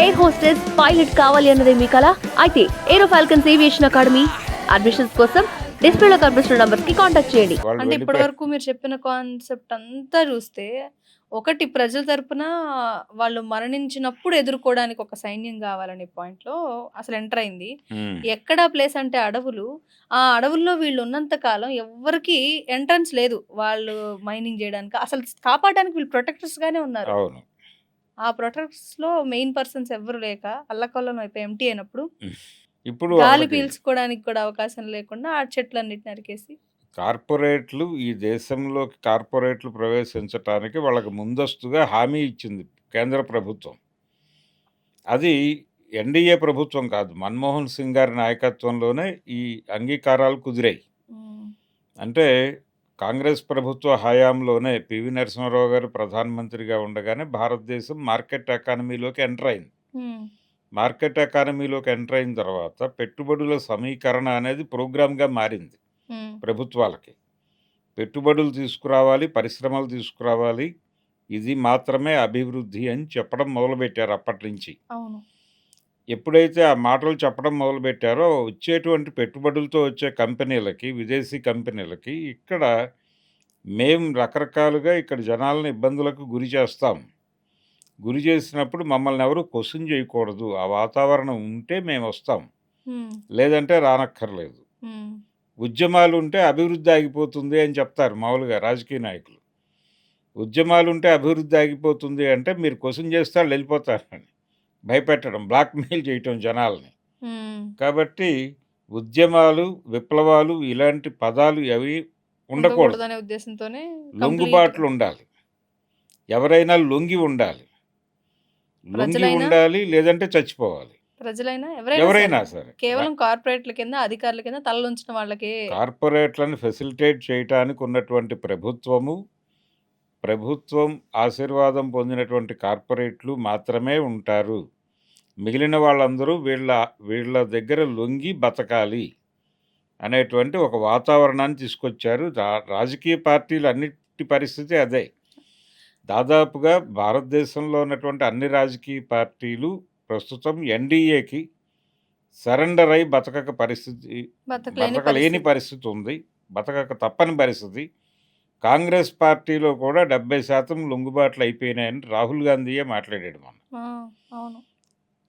Air hostess pilot కావాలి అన్నదే మీ కల. అయితే Aero Falcons Aviation Academy admissions కోసం డిస్ప్లేలో కనిపిస్తున్న నంబర్స్కి కాంటాక్ట్ చేయండి. వాళ్ళు అంటే ఇప్పటి. వరకు మీరు చెప్పిన కాన్సెప్ట్ అంతా చూస్తే ఒకటి ప్రజల తరపున వాళ్ళు మరణించినప్పుడు ఎదుర్కోవడానికి ఒక సైన్యం కావాలనే పాయింట్లో అసలు ఎంటర్ అయింది. ఎక్కడ ప్లేస్ అంటే అడవులు. ఆ అడవుల్లో వీళ్ళు ఉన్నంత కాలం ఎవరికి ఎంట్రన్స్ లేదు వాళ్ళు మైనింగ్ చేయడానికి. అసలు కాపాడడానికి వీళ్ళు ప్రొటెక్టర్స్ గానే ఉన్నారు. అవును. ఆ ప్రొటెక్టర్స్లో మెయిన్ పర్సన్స్ ఎవరు లేక అల్లకొల్లం అయిపోయి ఎంటీ అయినప్పుడు ఇప్పుడు గాలి పీల్చుకోవడానికి కూడా అవకాశం లేకుండా ఆ చెట్లన్నిటి నరికేసి కార్పొరేట్లు ఈ దేశంలోకి కార్పొరేట్లు ప్రవేశించటానికి వాళ్ళకి ముందస్తుగా హామీ ఇచ్చింది కేంద్ర ప్రభుత్వం. అది ఎన్డీఏ ప్రభుత్వం కాదు. మన్మోహన్ సింగ్ గారి నాయకత్వంలోనే ఈ అంగీకారాలు కుదిరాయి. అంటే కాంగ్రెస్ ప్రభుత్వ హయాంలోనే పివి నరసింహారావు గారు ప్రధానమంత్రిగా ఉండగానే భారతదేశం మార్కెట్ ఎకానమీలోకి ఎంటర్ అయింది. మార్కెట్ ఎకానమీలోకి ఎంటర్ అయిన తర్వాత పెట్టుబడుల సమీకరణ అనేది ప్రోగ్రామ్గా మారింది. ప్రభుత్వాలకి. పెట్టుబడులు తీసుకురావాలి పరిశ్రమలు తీసుకురావాలి ఇది మాత్రమే అభివృద్ధి అని చెప్పడం మొదలుపెట్టారు అప్పటి నుంచి. అవును. ఎప్పుడైతే ఆ మాటలు చెప్పడం మొదలుపెట్టారో వచ్చేటువంటి పెట్టుబడులతో వచ్చే కంపెనీలకి విదేశీ కంపెనీలకి ఇక్కడ మేము రకరకాలుగా ఇక్కడ జనాలను ఇబ్బందులకు గురి చేస్తాం. గురి చేసినప్పుడు మమ్మల్ని ఎవరు క్వశ్చన్ చేయకూడదు. ఆ వాతావరణం ఉంటే మేము వస్తాం. లేదంటే రానక్కర్లేదు. ఉద్యమాలు ఉంటే అభివృద్ధి ఆగిపోతుంది అని చెప్తారు మామూలుగా రాజకీయ నాయకులు. ఉద్యమాలు ఉంటే అభివృద్ధి ఆగిపోతుంది అంటే మీరు క్వశ్చన్ చేస్తే వాళ్ళు వెళ్ళిపోతారని భయపెట్టడం బ్లాక్మెయిల్ చేయటం జనాల్ని. కాబట్టి ఉద్యమాలు విప్లవాలు ఇలాంటి పదాలు అవి ఉండకూడదు. ఉండకూడదనే ఉద్దేశంతోనే లొంగుబాట్లు ఉండాలి. ఎవరైనా లొంగి ఉండాలి. లొంగి ఉండాలి లేదంటే చచ్చిపోవాలి. ప్రజలైనా ఎవరైనా. సరే కేవలం కార్పొరేట్ల కింద అధికారుల కింద తలలుంచిన వాళ్ళకి కార్పొరేట్లను ఫెసిలిటేట్ చేయటానికి ఉన్నటువంటి ప్రభుత్వము ప్రభుత్వం ఆశీర్వాదం పొందినటువంటి కార్పొరేట్లు మాత్రమే ఉంటారు. మిగిలిన వాళ్ళందరూ వీళ్ళ వీళ్ళ దగ్గర లొంగి బతకాలి అనేటువంటి ఒక వాతావరణాన్ని తీసుకొచ్చారు. రా- రాజకీయ పార్టీలు అన్నిటి పరిస్థితి అదే. దాదాపుగా భారతదేశంలో ఉన్నటువంటి అన్ని రాజకీయ పార్టీలు ప్రస్తుతం ఎన్డీఏకి సరెండర్ అయి బతకక పరిస్థితి బతకలేని పరిస్థితి. ఉంది. బతకక తప్పని పరిస్థితి. కాంగ్రెస్ పార్టీలో కూడా డెబ్బై శాతం లొంగుబాట్లు అయిపోయినాయని రాహుల్ గాంధీయే మాట్లాడాడు అవును.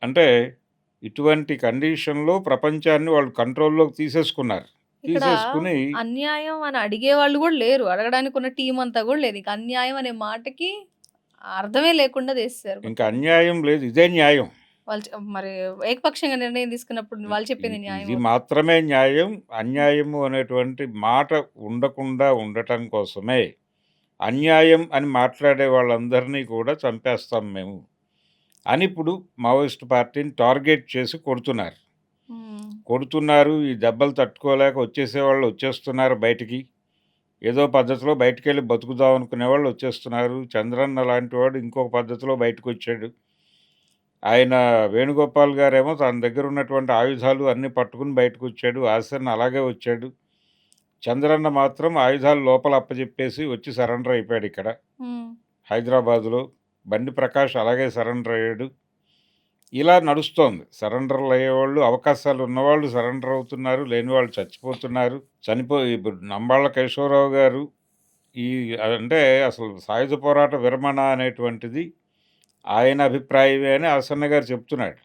అంటే ఇటువంటి కండిషన్లో ప్రపంచాన్ని వాళ్ళు కంట్రోల్లోకి తీసేసుకున్నారు. ఇక్కడ తీసేసుకుని అన్యాయం అని అడిగే వాళ్ళు కూడా లేరు. అడగడానికి ఉన్న టీం అంతా కూడా లేదు. ఇక అన్యాయం అనే మాటకి అర్థమే లేకుండా చేస్తారు ఇంకా అన్యాయం లేదు. ఇదే న్యాయం. వాళ్ళు చె- మరి ఏకపక్షంగా నిర్ణయం తీసుకున్నప్పుడు వాళ్ళు చెప్పింది న్యాయం ఇది. మాత్రమే న్యాయం. అన్యాయము అనేటువంటి మాట ఉండకుండా ఉండటం కోసమే. అన్యాయం అని మాట్లాడే వాళ్ళందరినీ కూడా చంపేస్తాం మేము. అని ఇప్పుడు మావోయిస్ట్ పార్టీని టార్గెట్ చేసి కొడుతున్నారు. కొడుతున్నారు ఈ దెబ్బలు తట్టుకోలేక వచ్చేసేవాళ్ళు వచ్చేస్తున్నారు బయటికి. ఏదో పద్ధతిలో బయటికి వెళ్ళి బతుకుదాం అనుకునే వాళ్ళు వచ్చేస్తున్నారు. చంద్రన్న లాంటి వాడు ఇంకొక పద్ధతిలో బయటకు వచ్చాడు ఆయన వేణుగోపాల్ గారేమో తన దగ్గర ఉన్నటువంటి ఆయుధాలు అన్నీ పట్టుకుని బయటకు వచ్చాడు ఆసన్ అలాగే వచ్చాడు. చంద్రన్న మాత్రం ఆయుధాలు లోపల అప్పచెప్పేసి వచ్చి సరెండర్ అయిపోయాడు ఇక్కడ. హైదరాబాదులో బండి ప్రకాష్ అలాగే సరెండర్ అయ్యాడు. ఇలా నడుస్తోంది. సరెండర్లు అయ్యేవాళ్ళు అవకాశాలు ఉన్నవాళ్ళు సరెండర్ అవుతున్నారు. లేని వాళ్ళు చచ్చిపోతున్నారు. చనిపో ఇప్పుడు నంబాళ్ళ కేశవరావు గారు ఈ అంటే అసలు సాయుధ పోరాట విరమణ అనేటువంటిది ఆయన అభిప్రాయమే అని ఆసన్న గారు చెప్తున్నాడు.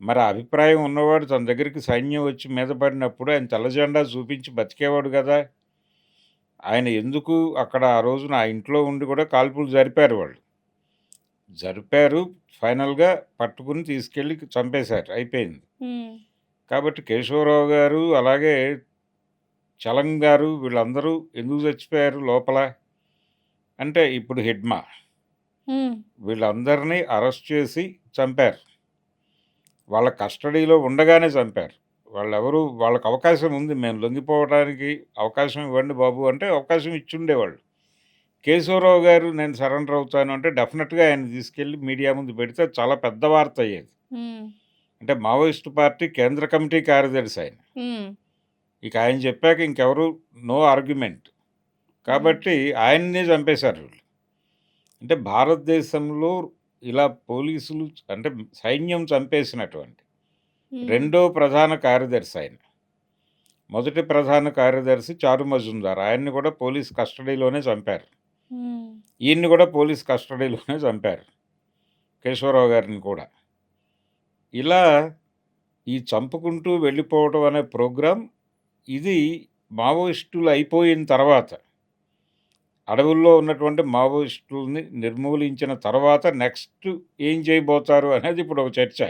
మరి అభిప్రాయం ఉన్నవాడు తన దగ్గరికి సైన్యం వచ్చి మీద పడినప్పుడు ఆయన తెల్ల జెండా చూపించి బతికేవాడు కదా. ఆయన ఎందుకు అక్కడ ఆ రోజున ఆ ఇంట్లో ఉండి కూడా కాల్పులు జరిపారు వాళ్ళు. జరిపారు. ఫైనల్గా పట్టుకుని తీసుకెళ్ళి చంపేశారు. అయిపోయింది. కాబట్టి కేశవరావు గారు అలాగే చలం గారు వీళ్ళందరూ ఎందుకు చచ్చిపోయారు లోపల? అంటే ఇప్పుడు హిడ్మా. వీళ్ళందరినీ అరెస్ట్ చేసి చంపారు. వాళ్ళ కస్టడీలో ఉండగానే చంపారు. వాళ్ళెవరు వాళ్ళకి అవకాశం ఉంది. మేము లొంగిపోవడానికి అవకాశం ఇవ్వండి బాబు అంటే అవకాశం ఇచ్చుండేవాళ్ళు కేశవరావు గారు నేను సరెండర్ అవుతాను అంటే డెఫినెట్గా ఆయన తీసుకెళ్ళి మీడియా ముందు పెడితే చాలా పెద్ద వార్త అయ్యేది అంటే మావోయిస్టు పార్టీ కేంద్ర కమిటీ కార్యదర్శి ఆయన ఇక ఆయన చెప్పాక ఇంకెవరు నో ఆర్గ్యుమెంట్ కాబట్టి ఆయన్నే చంపేశారు వీళ్ళు అంటే భారతదేశంలో ఇలా పోలీసులు అంటే సైన్యం చంపేసినటువంటి. రెండో ప్రధాన కార్యదర్శి ఆయన. మొదటి ప్రధాన కార్యదర్శి చారు మజుందార్. ఆయన్ని కూడా పోలీస్ కస్టడీలోనే చంపారు. ఈయన్ని కూడా పోలీస్ కస్టడీలోనే చంపారు. కేశవరావు గారిని కూడా. ఇలా ఈ చంపుకుంటూ వెళ్ళిపోవటం అనే ప్రోగ్రామ్ ఇది మావోయిస్టులు అయిపోయిన తర్వాత అడవుల్లో ఉన్నటువంటి మావోయిస్టులని నిర్మూలించిన తర్వాత నెక్స్ట్ ఏం చేయబోతారు అనేది ఇప్పుడు ఒక చర్చ.